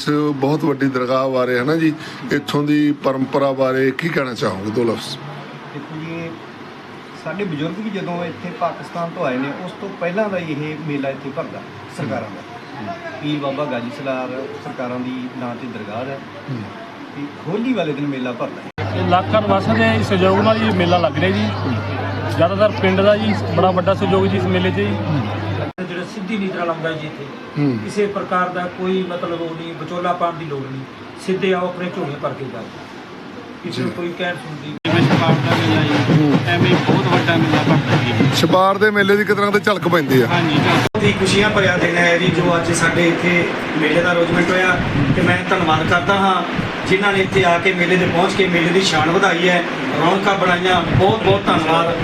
ਇਸ ਬਹੁਤ ਵੱਡੀ ਦਰਗਾਹ ਬਾਰੇ ਹੈ ਨਾ ਜੀ? ਇੱਥੋਂ ਦੀ ਪਰੰਪਰਾ ਬਾਰੇ ਕੀ ਕਹਿਣਾ ਚਾਹੋਗੇ? ਦੋ ਲਫ਼ਜ਼। ਦੇਖੋ ਜੀ ਸਾਡੇ ਬਜ਼ੁਰਗ ਵੀ ਜਦੋਂ ਇੱਥੇ ਪਾਕਿਸਤਾਨ ਤੋਂ ਆਏ ਨੇ ਉਸ ਤੋਂ ਪਹਿਲਾਂ ਦਾ ਹੀ ਇਹ ਮੇਲਾ ਇੱਥੇ ਭਰਦਾ ਸਰਕਾਰਾਂ ਦਾ। ਪੀਰ ਬਾਬਾ ਗਾਜੀ ਸਲਾਰ ਸਰਕਾਰਾਂ ਦੀ ਨਾਂ ਤੇ ਦਰਗਾਹ ਹੈ। ਤੇ ਹੋਲੀ ਵਾਲੇ ਦਿਨ ਮੇਲਾ ਭਰਦਾ ਹੈ। ਇਹ ਇਲਾਕਾ ਨਿਵਾਸੀਆਂ ਦੇ ਸਹਿਯੋਗ ਨਾਲ ਹੀ ਇਹ ਮੇਲਾ ਲੱਗ ਰਿਹਾ ਜੀ। ਜ਼ਿਆਦਾਤਰ ਪਿੰਡ ਦਾ ਜੀ ਬੜਾ ਵੱਡਾ ਸਹਿਯੋਗ ਜੀ ਇਸ ਮੇਲੇ 'ਚ ਜੀ। ਜਿਹੜਾ ਸਿੱਧੀ ਨੀਤ ਨਾਲ ਆਉਂਦਾ ਜੀ ਇੱਥੇ। ਹੂੰ। ਕਿਸੇ ਪ੍ਰਕਾਰ ਦਾ ਕੋਈ ਮਤਲਬ ਉਹ ਨਹੀਂ ਵਿਚੋਲਾ ਪਾਉਣ ਦੀ ਲੋੜ ਨਹੀਂ। ਸਿੱਧੇ ਆਓ ਆਪਣੇ ਝੋਲੇ ਭਰ ਕੇ ਜਾਓ। ਕਿਸੇ ਨੂੰ ਕੋਈ ਕਹਿਣ ਸੁਣਦੀ ਜਿਵੇਂ ਸ਼ਬਾਬ ਦਾ ਮੇਲਾ ਜੀ ਐਵੇਂ ਬਹੁਤ ਵੱਡਾ ਮੇਲਾ ਭਰਦਾ ਜੀ। ਛਪਾਰ ਦੇ ਮੇਲੇ ਦੀ ਕਿਤਨਾ ਤੇ ਝਲਕ ਪੈਂਦੀ ਆ? ਹਾਂਜੀ ਬਹੁਤ ਹੀ ਖੁਸ਼ੀਆਂ ਭਰਿਆ ਦਿਨ ਹੈ ਜੀ ਜੋ ਅੱਜ ਸਾਡੇ ਇੱਥੇ ਮੇਲੇ ਦਾ ਅਰੇਂਜਮੈਂਟ ਹੋਇਆ। ਤੇ ਮੈਂ ਧੰਨਵਾਦ ਕਰਦਾ ਹਾਂ ਜਿਨ੍ਹਾਂ ਨੇ ਇੱਥੇ ਆ ਕੇ ਮੇਲੇ ਤੇ ਪਹੁੰਚ ਕੇ ਮੇਲੇ ਦੀ ਸ਼ਾਨ ਵਧਾਈ ਹੈ। ਰੌਣਕਾਂ ਬਣਾਈਆਂ। ਬਹੁਤ ਬਹੁਤ ਧੰਨਵਾਦ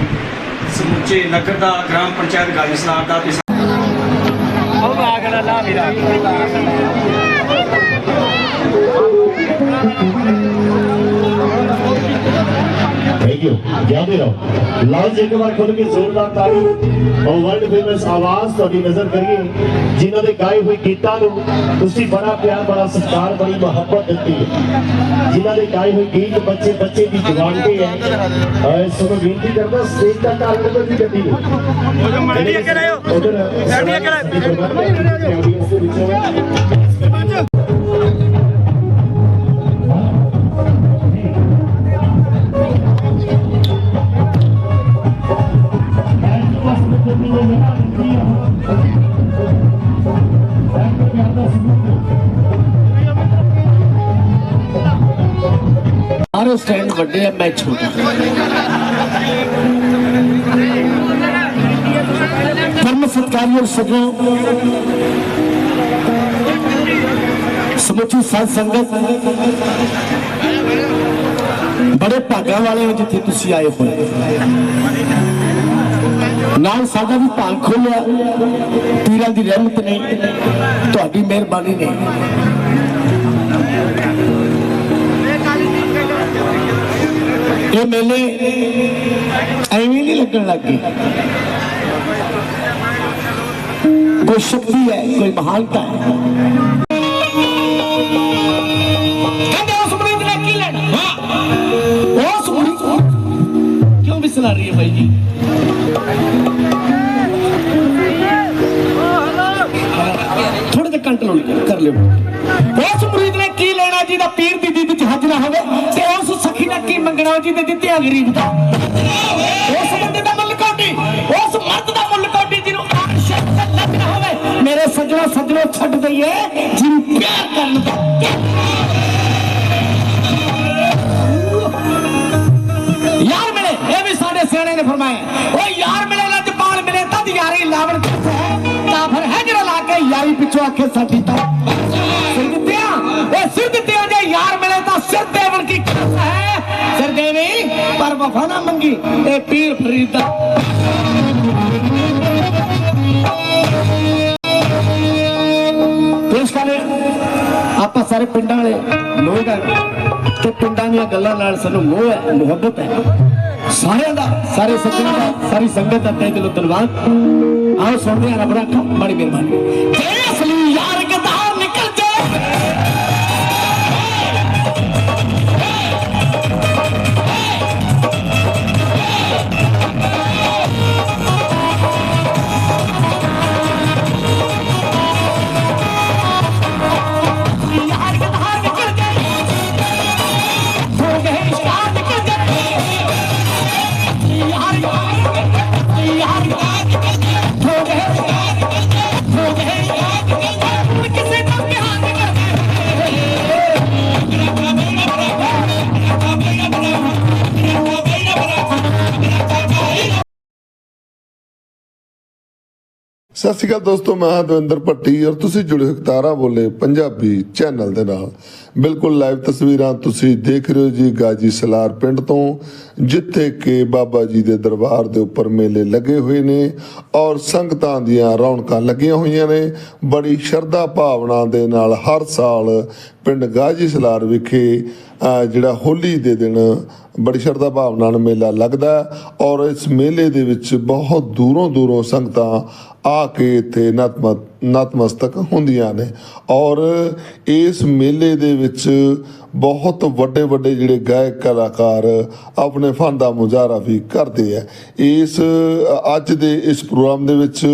ਸਮੁੱਚੇ ਨਗਰ ਦਾ ਗ੍ਰਾਮ ਪੰਚਾਇਤ ਗਾਜੀ ਸਲਾਰ ਦਾ ਤੇ Thank you. ਜਿਉਂਦੇ ਰਹੋ ਲਾਲ ਜੀ ਇੱਕ ਵਾਰ ਖੁੱਲ ਕੇ ਜ਼ੋਰਦਾਰ ਤਾੜੀ ਔਰ ਵਰਲਡ ਫੇਮਸ ਆਵਾਜ਼ ਤੁਹਾਡੀ ਨਜ਼ਰ ਕਰੀਏ ਜਿਨ੍ਹਾਂ ਦੇ ਗਾਏ ਹੋਏ ਗੀਤਾਂ ਨੂੰ ਤੁਸੀਂ ਬੜਾ ਪਿਆਰ ਬੜਾ ਸਤਿਕਾਰ ਬੜੀ ਮੁਹੱਬਤ ਦਿੱਤੀ ਹੈ ਜਿਨ੍ਹਾਂ ਦੇ ਗਾਏ ਹੋਏ ਗੀਤ ਬੱਚੇ ਬੱਚੇ ਦੀ ਜ਼ੁਬਾਨ ਤੇ ਹੈ ਅਹ ਸੋ ਮੈਂ ਬੇਨਤੀ ਕਰਦਾ ਸਟੇਜ ਦਾ ਕਾਰਨ ਕੋਈ ਵੀ ਗੱਡੀ ਉਹ ਜੋ ਮੰਡੀ ਅੱਗੇ ਰਹੇ ਹੋ ਉਧਰ ਮੰਡੀ ਅੱਗੇ ਰਹੇ ਸਾਰੇ ਸਟੈਂਡ ਵੱਡੇ ਆ, ਮੈਂ ਛੋਟਾ। ਧਰਮ ਸਤਕਾਰੀ ਔਰ ਸਜੋ ਸਮੁੱਚੀ ਸਾਧ ਸੰਗਤ, ਬੜੇ ਭਾਗਾਂ ਵਾਲੇ ਹੋ ਜਿੱਥੇ ਤੁਸੀਂ ਆਏ ਹੋ। ਨਾਲ ਸਾਡਾ ਵੀ ਭਾਗ ਖੋਲਿਆ ਪੀਰਾਂ ਦੀ ਰਹਿਮਤ ਨੇ, ਤੁਹਾਡੀ ਮਿਹਰਬਾਨੀ ਨੇ। ਇਹ ਮੇਲੇ ਐਵੇਂ ਨਹੀਂ ਲੱਗਣ ਲੱਗੇ ਕੋਈ ਸ਼ਕਤੀ ਹੈ ਕੋਈ ਮਹਾਨਤਾ ਹੈ ਕਹਿੰਦੇ ਉਸ ਮਰੀਦ ਨੇ ਕੀ ਲੈਣਾ ਹਾਂ ਉਸ ਮਰੀਦ ਕਿਉਂ ਨੇ ਕੀ ਮੰਗਣਾ ਦਿੱਤੇ ਆ ਗਰੀਬ ਦਾ। ਉਸ ਬੰਦੇ ਦਾ ਮੁੱਲ ਕੋਟੀ ਉਸ ਮਰਦ ਦਾ ਮੁੱਲ ਕੋਟੀ ਜਿਹਨੂੰ ਆਸ਼ਕ ਦਾ ਲੱਗ ਹੋਵੇ। ਮੇਰੇ ਸੱਜਣੋ ਸੱਜਣੋ, ਛੱਡ ਦਈਏ, ਜਿਹਨੂੰ ਪਿਆਰ ਕਰਨ ਦਾ ਯਾਰ ਮਿਲੇ, ਇਹ ਵੀ ਸਾਡੇ ਸਿਆਣੇ ਨੇ ਫਰਮਾਇਆ। ਓ ਯਾਰ ਮਿਲੇ ਲਜਪਾਲ ਮਿਲੇ ਤਦ ਯਾਰੀ ਲਾਵਣ ਕਿੱਥੇ ਹੈ? ਤਾਂ ਫਿਰ ਹੈ ਜਿਹੜਾ ਲਾ ਕੇ ਯਾਰੀ ਪਿੱਛੋਂ ਆਖੇ ਸਾਡੀ ਤਾਂ। ਸਿਰ ਦਿੱਤਿਆ? ਇਹ ਸਿਰ ਦਿੱਤਿਆ ਜੇ ਯਾਰ ਮਿਲੇ ਤਾਂ ਸਿਰ ਦੇਵਣ ਕੀ ਕਸ ਹੈ? ਦੇਵੀ ਪਰ ਵਫਾ ਨਾ ਮੰਗੀ, ਇਹ ਪੀਰ ਫਰੀਦ। ਦਾ ਪੇਸ਼ ਕਰੇ ਆਪਾਂ ਸਾਰੇ ਪਿੰਡਾਂ ਵਾਲੇ ਲੋਕ ਆ ਤੇ ਪਿੰਡਾਂ ਦੀਆਂ ਗੱਲਾਂ ਨਾਲ ਸਾਨੂੰ ਮੋਹ ਹੈ, ਮੁਹੱਬਤ ਹੈ। ਸਾਰਿਆਂ ਦਾ, ਸਾਰੇ ਸੱਜਣਾਂ ਦਾ, ਸਾਰੀ ਸੰਗਤ ਦਾ ਤਹਿ ਦਿਲੋਂ ਧੰਨਵਾਦ। ਆਓ ਸੁਣਦੇ ਹਾਂ ਰੱਬ ਰੱਖਾ ਬੜੀ ਮਿਹਰਬਾਨੀ। ਸਤਿ ਸ਼੍ਰੀ ਅਕਾਲ ਦੋਸਤੋ, ਮੈਂ ਹਾਂ ਦਵਿੰਦਰ ਭੱਟੀ ਔਰ ਤੁਸੀਂ ਜੁੜੇ ਹੋ ਤਾਰਾ ਬੋਲੇ ਪੰਜਾਬੀ ਚੈਨਲ ਦੇ ਨਾਲ। ਬਿਲਕੁਲ ਲਾਈਵ ਤਸਵੀਰਾਂ ਤੁਸੀਂ ਦੇਖ ਰਹੇ ਹੋ ਜੀ ਗਾਜੀ ਸਲਾਰ ਪਿੰਡ ਤੋਂ, ਜਿੱਥੇ ਕਿ ਬਾਬਾ ਜੀ ਦੇ ਦਰਬਾਰ ਦੇ ਉੱਪਰ ਮੇਲੇ ਲੱਗੇ ਹੋਏ ਨੇ ਔਰ ਸੰਗਤਾਂ ਦੀਆਂ ਰੌਣਕਾਂ ਲੱਗੀਆਂ ਹੋਈਆਂ ਨੇ। ਬੜੀ ਸ਼ਰਧਾ ਭਾਵਨਾ ਦੇ ਨਾਲ ਹਰ ਸਾਲ ਪਿੰਡ ਗਾਜੀ ਸਲਾਰ ਵਿਖੇ ਜਿਹੜਾ ਹੋਲੀ ਦੇ ਦਿਨ ਬੜੀ ਸ਼ਰਧਾ ਭਾਵਨਾ ਨਾਲ ਮੇਲਾ ਲੱਗਦਾ ਔਰ ਇਸ ਮੇਲੇ ਦੇ ਵਿੱਚ ਬਹੁਤ ਦੂਰੋਂ ਦੂਰੋਂ ਸੰਗਤਾਂ ਆ ਕੇ ਇੱਥੇ ਨਤਮਤ ਨਤਮਸਤਕ ਹੁੰਦੀਆਂ ਨੇ। ਔਰ ਇਸ ਮੇਲੇ ਦੇ ਵਿੱਚ ਬਹੁਤ ਵੱਡੇ ਵੱਡੇ ਜਿਹੜੇ ਗਾਇਕ ਕਲਾਕਾਰ ਆਪਣੇ ਫਨ ਦਾ ਮੁਜ਼ਾਹਰਾ ਵੀ ਕਰਦੇ ਆ। ਇਸ, ਅੱਜ ਦੇ ਇਸ ਪ੍ਰੋਗਰਾਮ ਦੇ ਵਿੱਚ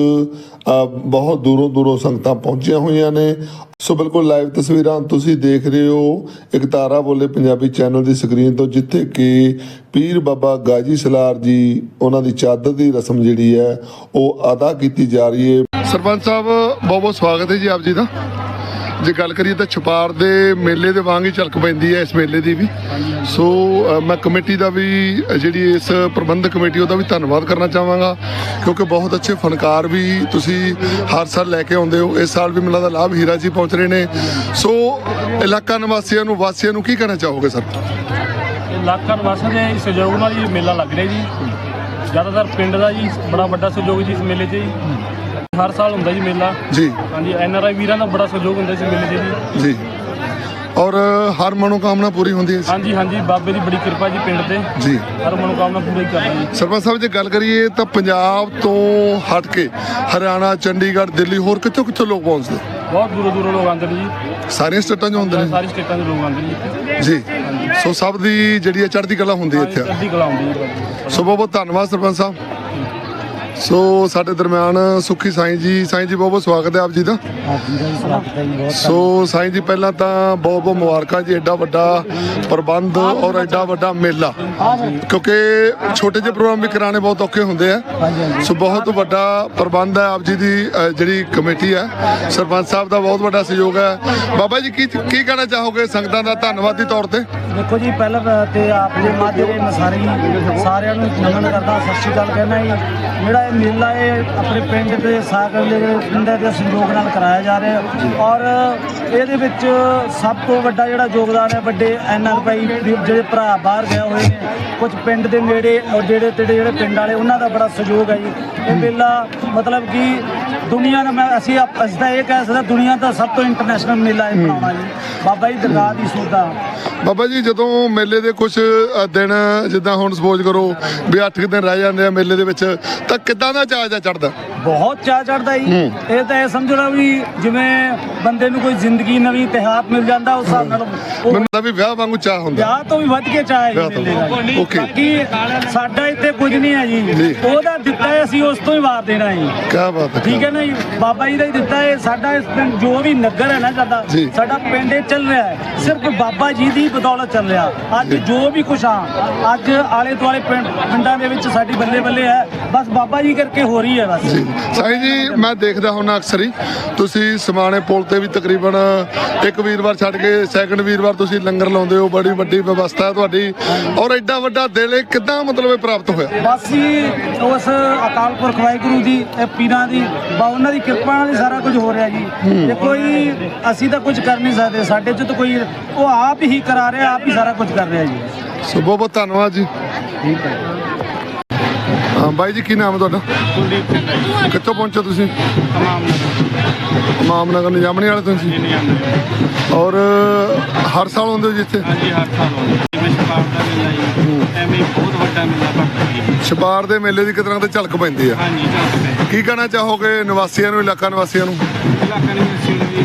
ਬਹੁਤ ਦੂਰੋਂ ਦੂਰੋਂ ਸੰਗਤਾਂ ਪਹੁੰਚੀਆਂ ਹੋਈਆਂ ਨੇ। ਸੋ ਬਿਲਕੁਲ ਲਾਈਵ ਤਸਵੀਰਾਂ ਤੁਸੀਂ ਦੇਖ ਰਹੇ ਹੋ ਇੱਕ ਤਾਰਾ ਬੋਲੇ ਪੰਜਾਬੀ ਚੈਨਲ ਦੀ ਸਕਰੀਨ ਤੋਂ, ਜਿੱਥੇ ਕਿ ਪੀਰ ਬਾਬਾ ਗਾਜੀ ਸਲਾਰ ਜੀ, ਉਹਨਾਂ ਦੀ ਚਾਦਰ ਦੀ ਰਸਮ ਜਿਹੜੀ ਹੈ, ਉਹ ਅਦਾ ਕੀਤੀ ਜਾ ਰਹੀ ਹੈ। ਸਰਪੰਚ ਸਾਹਿਬ, ਬਹੁਤ ਬਹੁਤ ਸਵਾਗਤ ਹੈ ਜੀ ਆਪ ਜੀ ਦਾ। ਜੇ ਗੱਲ ਕਰੀਏ ਤਾਂ ਛਪਾਰ ਦੇ ਮੇਲੇ ਦੇ ਵਾਂਗ ਹੀ ਝਲਕ ਪੈਂਦੀ ਹੈ ਇਸ ਮੇਲੇ ਦੀ ਵੀ। ਸੋ ਮੈਂ ਕਮੇਟੀ ਦਾ ਵੀ ਜਿਹੜੀ ਇਸ ਪ੍ਰਬੰਧਕ ਕਮੇਟੀ ਉਹਦਾ ਵੀ ਧੰਨਵਾਦ ਕਰਨਾ ਚਾਹਾਂਗਾ। ਕਿਉਂਕਿ ਬਹੁਤ ਅੱਛੇ ਫਨਕਾਰ ਵੀ ਤੁਸੀਂ ਹਰ ਸਾਲ ਲੈ ਕੇ ਆਉਂਦੇ ਹੋ। ਇਸ ਸਾਲ ਵੀ ਮੇਲਾ ਦਾ ਲਾਭ ਹੀਰਾ ਜੀ ਪਹੁੰਚ ਰਹੇ ਨੇ। ਸੋ, ਇਲਾਕਾ ਨਿਵਾਸੀਆਂ ਨੂੰ, ਵਾਸੀਆਂ ਨੂੰ ਕੀ ਕਹਿਣਾ ਚਾਹੋਗੇ, ਸਰ? ਇਲਾਕਾ ਨਿਵਾਸੀਆਂ ਦੇ ਸਹਿਯੋਗ ਨਾਲ ਹੀ ਮੇਲਾ ਲੱਗ ਰਿਹਾ ਜੀ। ਜ਼ਿਆਦਾਤਰ ਪਿੰਡ ਦਾ ਜੀ ਬੜਾ ਵੱਡਾ ਸਹਿਯੋਗ ਜੀ ਇਸ ਮੇਲੇ 'ਚ ਜੀ। ਹਰ ਸਾਲ ਹੁੰਦਾ ਜੀ ਮੇਲਾ। ਜੀ। ਹਾਂਜੀ ਐਨ ਆਰ ਆਈ ਵੀਰਾਂ ਦਾ ਬੜਾ ਸਹਿਯੋਗ ਹੁੰਦਾ ਇਸ ਮੇਲੇ 'ਚ ਜੀ ਜੀ। ਔਰ ਹਰ ਮਨੋਕਾਮਨਾ ਪੂਰੀ ਹੁੰਦੀ ਹੈ ਹਾਂਜੀ ਹਾਂਜੀ ਬਾਬੇ ਦੀ ਬੜੀ ਕਿਰਪਾ ਜੀ ਪਿੰਡ ਤੇ। ਜੀ। ਹਰ ਮਨੋਕਾਮਨਾ ਪੂਰੀ ਕਰਦਾ ਜੀ। ਸਰਪੰਚ ਸਾਹਿਬ ਜੇ ਗੱਲ ਕਰੀਏ ਤਾਂ ਪੰਜਾਬ ਤੋਂ ਹਟ ਕੇ ਹਰਿਆਣਾ ਚੰਡੀਗੜ੍ਹ ਦਿੱਲੀ ਹੋਰ ਕਿੱਥੋਂ ਕਿੱਥੋਂ ਲੋਕ ਪਹੁੰਚਦੇ? ਬਹੁਤ ਦੂਰੋਂ ਦੂਰੋਂ ਲੋਕ ਆਉਂਦੇ ਨੇ ਜੀ। ਸਾਰੀਆਂ ਸਟੇਟਾਂ 'ਚ ਹੁੰਦੇ ਨੇ? ਸਾਰੀ ਸਟੇਟਾਂ ਦੇ ਲੋਕ ਆਉਂਦੇ ਨੇ ਜੀ। ਸੋ ਸਭ ਦੀ ਜਿਹੜੀ ਹੈ ਚੜ੍ਹਦੀ ਕਲਾ ਹੁੰਦੀ ਹੈ ਇੱਥੇ। ਅੱਧੀ ਕਲਾ ਆਉਂਦੀ ਜੀ। ਸੋ ਬਹੁਤ ਬਹੁਤ ਧੰਨਵਾਦ ਸਰਪੰਚ ਸਾਹਿਬ। ਸੋ ਸਾਡੇ ਦਰਮਿਆਨ ਸੁਖੀ ਸਾਈਂ ਜੀ ਸਾਈਂ ਜੀ ਬਹੁਤ ਬਹੁਤ ਸਵਾਗਤ ਹੈ ਆਪ ਜੀ ਦਾ। ਸੋ ਸਾਈਂ ਜੀ ਪਹਿਲਾਂ ਤਾਂ ਬਹੁਤ ਬਹੁਤ ਮੁਬਾਰਕਾਂ ਜੀ ਐਡਾ ਵੱਡਾ ਪ੍ਰਬੰਧ ਔਰ ਐਡਾ ਵੱਡਾ ਮੇਲਾ। ਕਿਉਂਕਿ ਛੋਟੇ ਜਿਹੇ ਪ੍ਰੋਗਰਾਮ ਵੀ ਕਰਾਣੇ ਬਹੁਤ ਔਖੇ ਹੁੰਦੇ ਆ। ਸੋ ਬਹੁਤ ਵੱਡਾ ਪ੍ਰਬੰਧ ਹੈ ਆਪ ਜੀ ਦੀ ਜਿਹੜੀ ਕਮੇਟੀ ਹੈ। ਸਰਪੰਚ ਸਾਹਿਬ ਦਾ ਬਹੁਤ ਵੱਡਾ ਸਹਿਯੋਗ ਹੈ। ਬਾਬਾ ਜੀ ਕੀ ਕੀ ਕਹਿਣਾ ਚਾਹੋਗੇ ਸੰਗਤਾਂ ਦਾ ਧੰਨਵਾਦੀ ਤੌਰ ਤੇ? ਦੇਖੋ ਜੀ ਪਹਿਲਾਂ ਤਾਂ ਆਪ ਦੇ ਮਾਧਿਅਮ ਸਾਰੇ ਸਾਰਿਆਂ ਨੂੰ ਨਮਨ ਕਰਦਾ ਸਤਿ ਸ਼੍ਰੀ ਅਕਾਲ ਕਹਿਣਾ ਜੀ ਜਿਹੜਾ ਮੇਲਾ ਇਹ ਆਪਣੇ ਪਿੰਡ ਦੇ ਸਾਗਰ ਦੇ ਪਿੰਡਾਂ ਦੇ ਸਹਿਯੋਗ ਨਾਲ ਕਰਾਇਆ ਜਾ ਰਿਹਾ ਔਰ ਇਹਦੇ ਵਿੱਚ ਸਭ ਤੋਂ ਵੱਡਾ ਜਿਹੜਾ ਯੋਗਦਾਨ ਹੈ ਵੱਡੇ ਐਨ ਆਰ ਆਈ ਜਿਹੜੇ ਭਰਾ ਬਾਹਰ ਗਏ ਹੋਏ ਨੇ ਕੁਝ ਪਿੰਡ ਦੇ ਨੇੜੇ ਔਰ ਜਿਹੜੇ ਤੇੜੇ ਜਿਹੜੇ ਪਿੰਡ ਵਾਲੇ ਉਹਨਾਂ ਦਾ ਬੜਾ ਸਹਿਯੋਗ ਹੈ ਜੀ। ਇਹ ਮੇਲਾ ਮਤਲਬ ਕਿ ਦੁਨੀਆ ਦਾ ਮੈਂ ਅਸੀਂ ਅਸੀਂ ਤਾਂ ਇਹ ਕਹਿ ਸਕਦੇ ਦੁਨੀਆ ਦਾ ਸਭ ਤੋਂ ਇੰਟਰਨੈਸ਼ਨਲ ਮੇਲਾ ਇਹ ਬਣਾਉਣਾ ਜੀ। ਬਾਬਾ ਜੀ ਦਰਗਾਹ ਦੀ ਸੋਦਾ ਬਾਬਾ ਜੀ ਜਦੋਂ ਮੇਲੇ ਦੇ ਕੁਝ ਦਿਨ ਜਿੱਦਾਂ ਹੁਣ ਸਪੋਜ਼ ਕਰੋ ਵੀ 8 ਦਿਨ ਰਹਿ ਜਾਂਦੇ ਆ ਮੇਲੇ ਦੇ ਵਿੱਚ ਤਾਂ ਕਿੱਦਾਂ ਦਾ ਚਾਅ ਚੜਦਾ ਬਹੁਤ ਚਾਅ ਚੜਦਾ ਜੀ। ਇਹ ਤਾਂ ਇਹ ਸਮਝੋ ਨਾ ਵੀ ਜਿਵੇਂ ਬੰਦੇ ਨੂੰ ਕੋਈ ਜ਼ਿੰਦਗੀ ਨਵੀਂ ਇਤਿਹਾਸ ਮਿਲ ਜਾਂਦਾ ਉਸ ਹਿਸਾਬ ਨਾਲ ਮੈਨੂੰ ਤਾਂ ਵੀ ਵਿਆਹ ਵਾਂਗੂ ਚਾਹ ਹੁੰਦਾ। ਵਿਆਹ ਤੋਂ ਵੀ ਵੱਧ ਕੇ ਚਾਹ ਹੈ। ਮੇਲੇ ਦਾ ਓਕੇ। ਬਾਕੀ ਸਾਡਾ ਇੱਥੇ ਕੁਝ ਨਹੀਂ ਹੈ ਜੀ। ਉਹਦਾ ਦਿੱਤਾ ਹੈ ਅਸੀਂ ਉਸ ਤੋਂ ਹੀ ਵਾਰ ਦੇਣਾ ਜੀ। ਕੀ ਬਾਤ ਹੈ ਠੀਕ ਹੈ ਨਾ ਜੀ? ਬਾਬਾ ਜੀ ਦਾ ਹੀ ਦਿੱਤਾ ਹੈ ਸਾਡਾ ਇਸ ਪਿੰਡ ਜੋ ਵੀ ਨਗਰ ਹੈ ਨਾ ਸਾਡਾ। ਸਾਡਾ ਪਿੰਡ ਚੱਲ ਰਿਹਾ ਹੈ। ਸਿਰਫ ਬਾਬਾ ਜੀ ਦੀ ਬਦੌਲਤ ਚੱਲ ਰਿਹਾ। ਅੱਜ ਜੋ। ਵੀ ਕੁਛ ਆ ਅੱਜ ਆਲੇ ਦੁਆਲੇ ਪਿੰਡ ਦੇ ਵਿੱਚ ਸਾਡੀ ਬੱਲੇ ਬੱਲੇ ਹੈ। ਬਸ ਬਾਬਾ ਜੀ ਕਰਕੇ ਹੋ ਰਹੀ ਹੈ ਬਸ। ਜੀ। ਸਾਈਂ ਜੀ ਮੈਂ ਦੇਖਦਾ ਹੁੰਨਾ ਅਕਸਰ ਹੀ। ਤੁਸੀਂ ਸਮਾਣੇ ਪੁਲ ਤੇ ਵੀ ਤਕਰੀਬਨ ਇੱਕ ਵੀਰਵਾਰ ਛੱਡ ਕੇ ਸੈਕੰਡ ਵੀਰਵਾਰ ਤੁਸੀਂ ਲੰਗਰ ਲਾਉਂਦੇ ਹੋ। ਬੜੀ ਵੱਡੀ ਵਿਵਸਥਾ ਹੈ ਤੁਹਾਡੀ। ਔਰ ਐਡਾ ਵੱਡਾ ਦਿਲ ਇਹ ਕਿੱਦਾਂ ਮਤਲਬ ਇਹ ਪ੍ਰਾਪਤ ਹੋਇਆ? ਬਸ ਹੀ ਉਸ ਅਕਾਲ ਪੁਰਖ ਵਾਹਿਗੁਰੂ ਦੀ ਇਹ ਪੀਰਾਂ ਦੀ ਬਾ ਉਹਨਾਂ ਦੀ ਕਿਰਪਾ ਨਾਲ ਹੀ ਸਾਰਾ ਕੁਝ ਹੋ ਰਿਹਾ ਜੀ। ਤੇ ਕੋਈ ਅਸੀਂ ਤਾਂ ਕੁਝ ਕਰ ਨਹੀਂ ਸਕਦੇ। ਸਾਡੇ ਚ ਤਾਂ ਕੋਈ ਉਹ ਆਪ ਹੀ ਕਰਾ ਰਿਹਾ ਆਪ ਹੀ ਸਾਰਾ ਕੁਝ ਕਰ ਰਿਹਾ ਜੀ। ਸੋ ਬਹੁਤ ਬਹੁਤ ਧੰਨਵਾਦ ਜੀ। ਹਾਂ। ਬਾਈ ਜੀ ਕੀ ਨਾਮ ਹੈ ਤੁਹਾਡਾ? ਕੁਲਦੀਪ ਸਿੰਘ ਹੈ ਜੀ। ਕਿੱਥੋਂ ਪਹੁੰਚੇ ਤੁਸੀਂ? ਤਮਾਮ ਮਾਮਨਗਰ ਨਿਜਾਮਣੀ ਵਾਲੇ ਤੋਂ ਜੀ? ਨਹੀਂ ਆਉਂਦੇ ਔਰ ਹਰ ਸਾਲ ਆਉਂਦੇ ਹੋ ਜੀ ਇੱਥੇ? ਹਾਂਜੀ ਹਰ ਸਾਲ ਆਉਂਦੇ ਜਿਵੇਂ ਸ਼ਪਾਰ ਦਾ ਮੇਲਾ ਜੀ ਐਵੇਂ ਹੀ ਬਹੁਤ ਵੱਡਾ ਮੇਲਾ ਜੀ। ਛਪਾਰ ਦੇ ਮੇਲੇ ਦੀ ਕਿਤਨਾ ਤੇ ਝਲਕ ਪੈਂਦੀ ਆ। ਹਾਂਜੀ ਚੱਲਦੇ ਕੀ ਕਹਿਣਾ ਚਾਹੋਗੇ ਨਿਵਾਸੀਆਂ ਨੂੰ ਇਲਾਕਾ ਨਿਵਾਸੀਆਂ ਨੂੰ? ਇਲਾਕਾ ਨੇ ਸਿਰ ਵੀ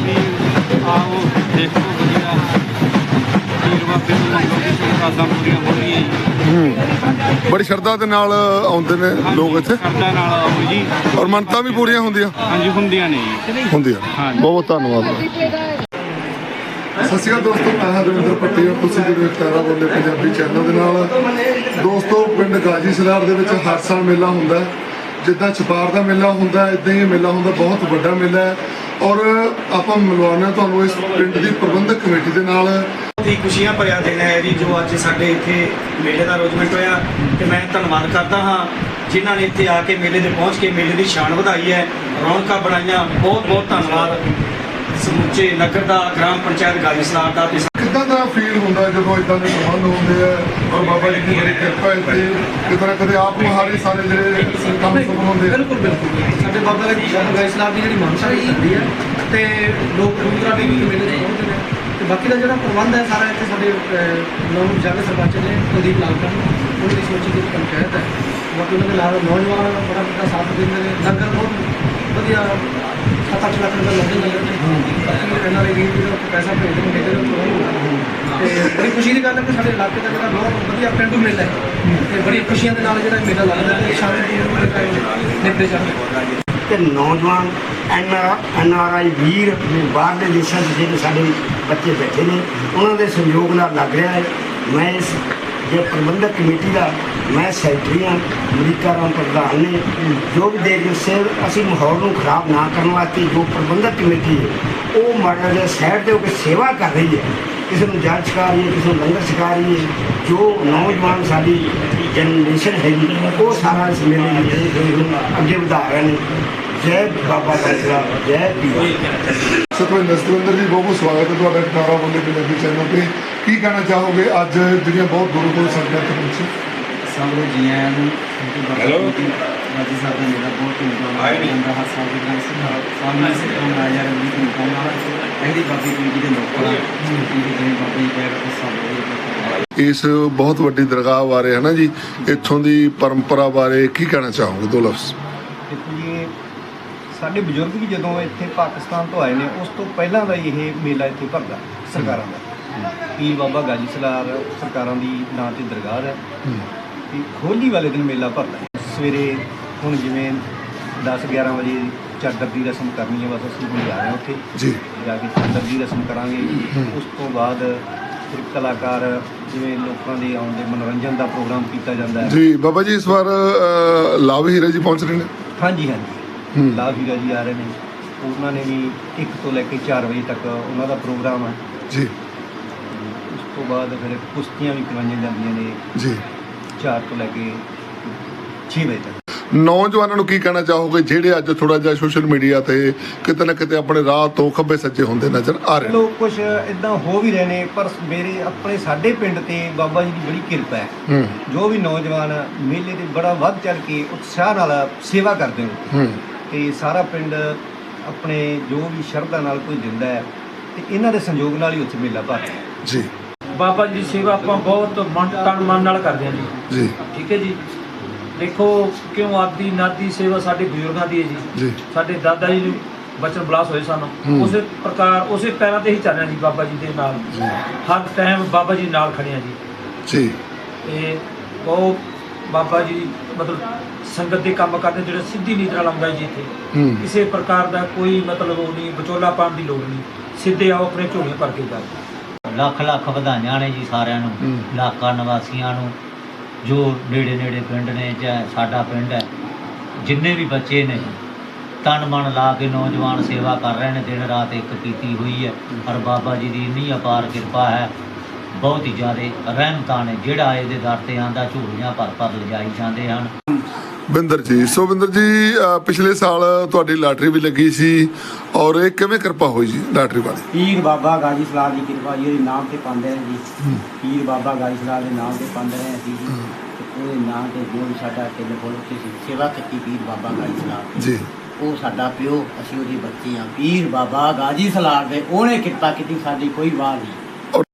ਬੜੀ ਸ਼ਰਧਾ ਦੇ ਨਾਲ ਆਉਂਦੇ ਨੇ ਲੋਕ ਇੱਥੇ। ਕਰਦਾ ਨਾਲ ਆਓ ਜੀ। ਔਰ ਮੰਨਤਾਂ ਵੀ ਪੂਰੀਆਂ ਹੁੰਦੀਆਂ? ਹਾਂਜੀ ਹੁੰਦੀਆਂ ਨੇ ਜੀ। ਹੁੰਦੀਆਂ। ਬਹੁਤ ਬਹੁਤ ਧੰਨਵਾਦ। ਸਤਿ ਸ਼੍ਰੀ ਅਕਾਲ ਦੋਸਤੋ ਮੈਂ ਹਾਂ ਰਵਿੰਦਰ ਪੱਟੀ ਔਰ ਤੁਸੀਂ ਜਿਹੜੇ ਤਾਰਾ ਬੋਲੇ ਪੰਜਾਬੀ ਚੈਨਲ ਦੇ ਨਾਲ। ਦੋਸਤੋ ਪਿੰਡ ਗਾਜੀ ਸਲਾਰ ਦੇ ਵਿੱਚ ਹਰ ਸਾਲ ਮੇਲਾ ਹੁੰਦਾ। ਜਿੱਦਾਂ ਛਪਾਰ ਦਾ ਮੇਲਾ ਹੁੰਦਾ ਇਦਾਂ ਹੀ ਮੇਲਾ ਹੁੰਦਾ ਬਹੁਤ ਵੱਡਾ ਮੇਲਾ ਹੈ। ਔਰ ਆਪਾਂ ਮਿਲਵਾਉਣਾ ਤੁਹਾਨੂੰ ਇਸ ਪਿੰਡ ਦੀ ਪ੍ਰਬੰਧਕ ਕਮੇਟੀ ਦੇ ਨਾਲ। ਬਹੁਤ ਹੀ ਖੁਸ਼ੀਆਂ ਭਰਿਆ ਦਿਨ ਹੈ ਜੀ ਜੋ ਅੱਜ ਸਾਡੇ ਇੱਥੇ ਮੇਲੇ ਦਾ ਅਰੇਂਜਮੈਂਟ ਹੋਇਆ ਤੇ ਮੈਂ ਧੰਨਵਾਦ ਕਰਦਾ ਹਾਂ ਜਿਨ੍ਹਾਂ ਨੇ ਇੱਥੇ ਆ ਕੇ ਮੇਲੇ ਦੇ ਪਹੁੰਚ ਕੇ ਮੇਲੇ ਦੀ ਸ਼ਾਨ ਵਧਾਈ ਹੈ। ਰੌਣਕਾਂ ਬਣਾਈਆਂ ਬਹੁਤ ਬਹੁਤ ਧੰਨਵਾਦ। ਸਮੁੱਚੇ ਨਗਰ ਦਾ ਗ੍ਰਾਮ ਪੰਚਾਇਤ ਗਾਜੀ ਸਲਾਰ ਦਾ ਤੇ ਕਿੱਦਾਂ ਦਾ ਫੀਲ ਹੁੰਦਾ ਜਦੋਂ ਇਦਾਂ ਦੇ ਪ੍ਰਬੰਧ ਹੁੰਦੇ ਆ? ਔਰ ਬਾਬਾ ਜੀ ਦੀ ਬੜੀ ਕਿਰਪਾ ਹੈ ਤੇ ਕਿਤੇ ਨਾ ਕਿਤੇ ਆਪ ਮੁਹਾਰੇ ਸਾਰੇ ਜਿਹੜੇ ਕੰਮ ਸਫਲ ਹੁੰਦੇ ਆ? ਬਿਲਕੁਲ ਬਿਲਕੁਲ ਸਾਡੇ ਬਾਬਾ ਜੀ ਸ਼ਾਹ ਇਸਲਾਮ ਦੀ ਜਿਹੜੀ ਮਨਸ਼ਾ ਹੀ ਹੁੰਦੀ ਹੈ ਤੇ ਲੋਕ ਦੂਰ ਦਰਾਡੇ ਵੀ ਮੇਲੇ ਤੇ ਪਹੁੰਚਦੇ ਨੇ। ਤੇ ਬਾਕੀ ਦਾ ਜਿਹੜਾ ਪ੍ਰਬੰਧ ਹੈ ਸਾਰਾ ਇੱਥੇ ਸਾਡੇ ਨੌਂ ਜਾਗੇ ਸਰਪੰਚ ਨੇ ਕੁਲਦੀਪ ਲਾਲਕਾ ਉਹਨਾਂ ਦੀ ਸੋਚੀ ਦੀ ਪੰਚਾਇਤ ਹੈ। ਬਾਕੀ ਉਹਨਾਂ ਦੇ ਨਾਲ ਨੌਜਵਾਨ ਬੜਾ ਵੱਡਾ ਸਾਥ ਦਿੰਦੇ ਨੇ ਲੰਗਰ ਬਹੁਤ ਵਧੀਆ 7-8 ਲੱਖ ਰੁਪਏ ਲੱਗ ਜਾਂਦਾ ਬਾਕੀ ਇਹਨਾਂ ਦੇ ਵੀਰ ਜਿਹੜਾ ਪੈਸਾ ਭੇਜਦੇ ਨੇ ਦੇ ਉੱਪਰ ਤੇ ਬੜੀ ਖੁਸ਼ੀ ਦੀ ਗੱਲ ਹੈ ਕਿ ਸਾਡੇ ਇਲਾਕੇ ਦਾ ਜਿਹੜਾ ਬਹੁਤ ਵਧੀਆ ਪਿੰਡੂ ਮੇਲਾ ਹੈ। ਤੇ ਬੜੀ ਖੁਸ਼ੀਆਂ ਦੇ ਨਾਲ ਜਿਹੜਾ ਮੇਲਾ ਲੱਗਦਾ ਤੇ ਸ਼ਾਮੀ ਦੀ ਨਿਪਟੇ ਜਾਂਦੇ ਤੇ ਨੌਜਵਾਨ ਐਨ ਐਨ ਆਰ ਆਈ ਵੀਰ ਬਾਹਰਲੇ ਦੇਸ਼ਾਂ 'ਚ ਜਿਹੜੇ ਸਾਡੇ ਬੱਚੇ ਬੈਠੇ ਨੇ। ਉਹਨਾਂ ਦੇ ਸਹਿਯੋਗ ਨਾਲ ਲੱਗ ਰਿਹਾ ਹੈ। ਮੈਂ ਇਸ ਜੇ ਪ੍ਰਬੰਧਕ ਕਮੇਟੀ ਦਾ, ਮੈਂ ਸੈਕਟਰੀ ਹਾਂ, ਅਮਰੀਕਾ ਰਾਮ ਪ੍ਰਧਾਨ ਨੇ। ਜੋ ਵੀ ਦੇਖ ਸੇ, ਅਸੀਂ ਮਾਹੌਲ ਨੂੰ ਖਰਾਬ ਨਾ ਕਰਨ ਵਾਸਤੇ ਜੋ ਪ੍ਰਬੰਧਕ ਕਮੇਟੀ ਹੈ, ਉਹ ਮਾੜਾ ਜਿਹਾ ਸਾਈਡ ਤੇ ਹੋ ਕੇ ਸੇਵਾ ਕਰ ਰਹੀ ਹੈ। ਕਿਸੇ ਨੂੰ ਜਲ ਛਕਾ ਰਹੀ ਹੈ, ਕਿਸੇ ਨੂੰ ਲੰਗਰ ਛਕਾ ਰਹੀ ਹੈ, ਜੋ ਨੌਜਵਾਨ ਸਾਡੀ ਜਨਰੇਸ਼ਨ ਹੈਗੀ, ਉਹ ਸਾਰਾ ਇਸ ਮੇਲੇ ਨੂੰ ਅੱਗੇ ਵਧਾ ਰਹੇ ਨੇ। ਜੈ ਬਾਬਾ ਬਲਰਾ ਜੈ ਪੀਰ ਜੀ ਬਹੁਤ ਬਹੁਤ ਸਵਾਗਤ ਹੈ ਤੁਹਾਡਾ ਟਾਰਾ ਬੋਲੇ ਪੰਜਾਬੀ ਚੈਨਲ ਤੇ। ਕੀ ਕਹਿਣਾ ਚਾਹੋਗੇ ਅੱਜ ਜਿਹੜੀਆਂ ਬਹੁਤ ਦੂਰੋਂ ਦੂਰੋਂ ਸੰਗਤਾਂ ਇੱਥੇ ਪਹੁੰਚੀ? ਸਭ ਨੂੰ ਜੀ ਆਇਆਂ ਨੂੰ ਹੈਲੋ ਰਾਜੀ ਸਾਹਿਬ ਦਾ ਮੇਰਾ ਬਹੁਤ ਧੰਨਵਾਦ ਆਇਆ ਹਰ ਸਾਲ ਦੀ ਤਰ੍ਹਾਂ ਸਾਹਮਣੇ ਸੇ ਕੰਮ ਆ ਜਾ ਰਹੀ ਹੈ ਕੰਮ ਨਾਲ ਇਹਦੀ ਬਾਬੀ ਜੀ ਦੇ ਲੋਕਾਂ ਦੀ ਜਿਹੜੇ ਬਾਬਾ ਕਹਿ ਰਹੇ ਸਭ ਦੇ ਇਸ ਬਹੁਤ ਵੱਡੀ ਦਰਗਾਹ ਬਾਰੇ ਹੈ ਨਾ ਜੀ? ਇੱਥੋਂ ਦੀ ਪਰੰਪਰਾ ਬਾਰੇ ਕੀ ਕਹਿਣਾ ਚਾਹੋਗੇ? ਦੋ ਲਫ਼ਜ਼। ਸਾਡੇ ਬਜ਼ੁਰਗ ਵੀ ਜਦੋਂ ਇੱਥੇ ਪਾਕਿਸਤਾਨ ਤੋਂ ਆਏ ਨੇ ਉਸ ਤੋਂ ਪਹਿਲਾਂ ਦਾ ਹੀ ਇਹ ਮੇਲਾ ਇੱਥੇ ਭਰਦਾ ਸਰਕਾਰਾਂ ਦਾ। ਪੀਰ ਬਾਬਾ ਗਾਜੀ ਸਲਾਰ ਸਰਕਾਰਾਂ ਦੀ ਨਾਂ ਤੇ ਦਰਗਾਹ ਹੈ। ਤੇ ਹੋਲੀ ਵਾਲੇ ਦਿਨ ਮੇਲਾ ਭਰਦਾ। ਸਵੇਰੇ ਹੁਣ ਜਿਵੇਂ 10 11 ਵਜੇ ਚਾਦਰ ਦੀ ਰਸਮ ਕਰਨੀ ਹੈ ਬਸ ਅਸੀਂ ਹੁਣ ਜਾ ਰਹੇ ਹਾਂ ਉੱਥੇ। ਜੀ। ਜਾ ਕੇ ਚਾਦਰ ਦੀ ਰਸਮ ਕਰਾਂਗੇ। ਉਸ ਤੋਂ ਬਾਅਦ ਫਿਰ ਕਲਾਕਾਰ ਜਿਵੇਂ ਲੋਕਾਂ ਦੇ ਆਉਣ ਦੇ ਮਨੋਰੰਜਨ ਦਾ ਪ੍ਰੋਗਰਾਮ ਕੀਤਾ ਜਾਂਦਾ ਹੈ। ਜੀ ਬਾਬਾ ਜੀ ਇਸ ਵਾਰ ਲਾਭ ਹੀਰਾ ਜੀ ਪਹੁੰਚ ਰਹੇ ਨੇ? ਹਾਂਜੀ ਹਾਂਜੀ। ਲਾਭ ਹੀਰਾ ਜੀ ਆ ਰਹੇ ਨੇ। ਉਹਨਾਂ ਨੇ ਵੀ 1 ਤੋਂ ਲੈ ਕੇ 4 ਵਜੇ ਤੱਕ ਉਹਨਾਂ ਦਾ ਪ੍ਰੋਗਰਾਮ ਹੈ ਜੀ। ਉਸ ਤੋਂ ਬਾਅਦ ਫਿਰ ਕੁਸ਼ਤੀਆਂ ਵੀ ਕਰਵਾਈਆਂ ਜਾਂਦੀਆਂ ਨੇ। ਜੀ। 4 ਤੋਂ ਲੈ ਕੇ 6 ਵਜੇ ਤੱਕ। ਨੌਜਵਾਨਾਂ ਨੂੰ ਕੀ ਕਹਿਣਾ ਚਾਹੋਗੇ? ਜਿਹੜੇ ਅੱਜ ਥੋੜਾ ਜਿਹਾ ਸੋਸ਼ਲ ਮੀਡੀਆ ਤੇ ਕਿਤੇ ਨਾ ਕਿਤੇ ਆਪਣੇ ਰਾਹ ਤੋਂ ਖੱਬੇ ਸੱਜੇ ਹੁੰਦੇ ਨਜ਼ਰ ਆ ਰਹੇ ਨੇ। ਲੋਕ ਕੁਝ ਇਦਾਂ ਹੋ ਵੀ ਰਹੇ ਨੇ ਪਰ ਮੇਰੇ ਆਪਣੇ ਸਾਡੇ ਪਿੰਡ ਤੇ ਬਾਬਾ ਜੀ ਦੀ ਬੜੀ ਕਿਰਪਾ ਹੈ। ਜੋ ਵੀ ਨੌਜਵਾਨ ਮੇਲੇ ਤੇ ਬੜਾ ਵੱਧ ਚੜ ਕੇ ਉਤਸ਼ਾਹ ਨਾਲ ਸੇਵਾ ਕਰਦੇ ਹੂੰ। ਤੇ ਸਾਰਾ ਪਿੰਡ ਆਪਣੇ ਜੋ ਵੀ ਸ਼ਰਧਾ ਨਾਲ ਕੋਈ ਦਿੰਦਾ ਹੈ ਤੇ ਇਹਨਾਂ ਦੇ ਸੰਯੋਗ ਨਾਲ ਹੀ ਉੱਥੇ ਮੇਲਾ ਭਰਦਾ ਹੈ। ਜੀ। ਬਾਬਾ ਜੀ ਦੀ ਸੇਵਾ ਆਪਾਂ ਬਹੁਤ ਮਨ ਤਨ ਮਨ ਨਾਲ ਕਰਦੇ ਹਾਂ ਜੀ। ਜੀ। ਠੀਕ ਹੈ ਜੀ। ਦੇਖੋ ਕਿਉਂ ਆਦੀ ਨਾਦੀ ਸੇਵਾ ਸਾਡੇ ਬਜ਼ੁਰਗਾਂ ਦੀ ਹੈ ਜੀ। ਸਾਡੇ ਦਾਦਾ ਜੀ ਨੂੰ ਬਚਨ ਬਲਾਸ ਹੋਏ ਸਨ। ਉਸੇ ਪ੍ਰਕਾਰ ਉਸੇ ਪੈਰਾਂ ਤੇ ਹੀ ਚੱਲ ਰਿਹਾ ਜੀ ਬਾਬਾ ਜੀ ਦੇ ਨਾਲ। ਹਰ ਟਾਈਮ ਬਾਬਾ ਜੀ ਨਾਲ ਖੜੇ ਆ ਜੀ। ਜੀ। ਤੇ ਉਹ ਬਾਬਾ ਜੀ ਮਤਲਬ ਸੰਗਤ ਦੇ ਕੰਮ ਕਰਦੇ ਜਿਹੜੇ ਸਿੱਧੀ ਨੀਤ ਨਾਲ ਆਉਂਦਾ ਜੀ ਇੱਥੇ। ਕਿਸੇ ਪ੍ਰਕਾਰ ਦਾ ਕੋਈ ਮਤਲਬ ਉਹ ਨਹੀਂ ਵਿਚੋਲਾ ਪਾਉਣ ਦੀ ਲੋੜ ਨਹੀਂ। ਸਿੱਧੇ ਆਓ ਆਪਣੇ ਝੋਲੀਆਂ ਭਰ ਕੇ ਜਾਓ। ਲੱਖ ਲੱਖ ਵਧਾਈਆਂ ਨੇ ਜੀ ਸਾਰਿਆਂ ਨੂੰ। ਇਲਾਕਾ ਨਿਵਾਸੀਆਂ ਨੂੰ ਜੋ ਨੇੜੇ ਨੇੜੇ ਪਿੰਡ ਨੇ ਜਾਂ ਸਾਡਾ ਪਿੰਡ ਹੈ ਜਿੰਨੇ ਵੀ ਬੱਚੇ ਨੇ ਤਨ ਮਨ ਲਾ ਕੇ ਨੌਜਵਾਨ ਸੇਵਾ ਕਰ ਰਹੇ ਨੇ ਦਿਨ ਰਾਤ ਇੱਕ ਕੀਤੀ ਹੋਈ ਹੈ। ਔਰ ਬਾਬਾ ਜੀ ਦੀ ਇੰਨੀ ਅਪਾਰ ਕਿਰਪਾ ਹੈ ਬਹੁਤ ਹੀ ਜ਼ਿਆਦਾ ਰਹਿਮਤਾਂ ਨੇ ਜਿਹੜਾ ਇਹਦੇ ਦਰ ਤੇ ਆਂਦਾ ਝੂੜੀਆਂ ਭਰ ਭਰ ਲਿਜਾਈ ਜਾਂਦੇ ਹਨ। ਬਿੰਦਰ ਜੀ ਸੋ ਬਿੰਦਰ ਜੀ ਪਿਛਲੇ ਸਾਲ ਤੁਹਾਡੀ ਲਾਟਰੀ ਵੀ ਲੱਗੀ ਸੀ ਔਰ ਇਹ ਕਿਵੇਂ ਕਿਰਪਾ ਹੋਈ ਜੀ ਲਾਟਰੀ ਵਾਲੀ? ਪੀਰ ਬਾਬਾ ਗਾਜੀ ਸਲਾਹ ਦੀ ਕਿਰਪਾ ਜੀ ਉਹਦੇ ਨਾਮ ਤੇ ਪਾਉਂਦੇ ਰਹੇ ਜੀ। ਪੀਰ ਬਾਬਾ ਗਾਜੀ ਸਲਾਹ ਦੇ ਨਾਮ ਤੇ ਪਾਉਂਦੇ ਰਹੇ ਅਸੀਂ ਜੀ ਤੇ ਉਹਦੇ ਨਾਮ ਤੇ ਜੋ ਸਾਡਾ ਫੁੱਲ ਉੱਤੇ ਸੀ। ਸੇਵਾ ਕੀਤੀ ਪੀਰ ਬਾਬਾ ਗਾਜੀ ਸਲਾਹ ਜੀ। ਉਹ ਸਾਡਾ ਪਿਓ ਅਸੀਂ ਉਹਦੇ ਬੱਚੇ ਆ ਪੀਰ ਬਾਬਾ ਗਾਜੀ ਸਲਾਹ ਦੇ ਉਹਨੇ ਕਿਰਪਾ ਕੀਤੀ ਸਾਡੀ ਕੋਈ ਵਾਹ ਨਹੀਂ।